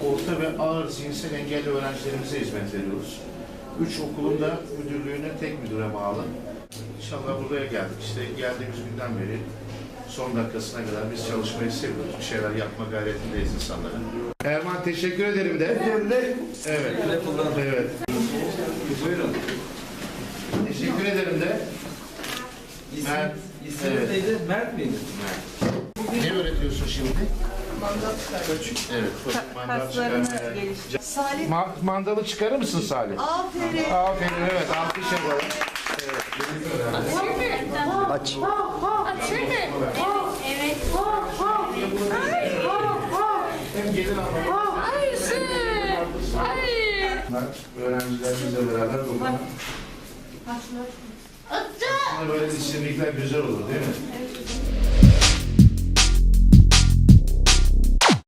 Orta ve ağır zihinsel engelli öğrencilerimize hizmet veriyoruz. Üç okulun da müdürlüğüne tek müdüre bağlı. İnşallah buraya geldik. İşte geldiğimiz günden beri son dakikasına kadar biz çalışmayı seviyoruz. Bir şeyler yapma gayretindeyiz insanlara. Erman teşekkür ederim de. Evet. Evet. Buyurun. Teşekkür ederim de. Mert. İsminiz Evet. neydi? Mert miydi? Ne öğretiyorsun şimdi? Evet. çocuk mandal Kaslarını geliştir. Salih. Ma- mandalı çıkarır mısın Salih? Aferin. Aferin evet alkış yapalım. Aç. Evet. Hem gelir ama Ay sı. Ay. öğrencilerimizle beraber bugün aslında böyle disiplinlikler güzel olur değil mi?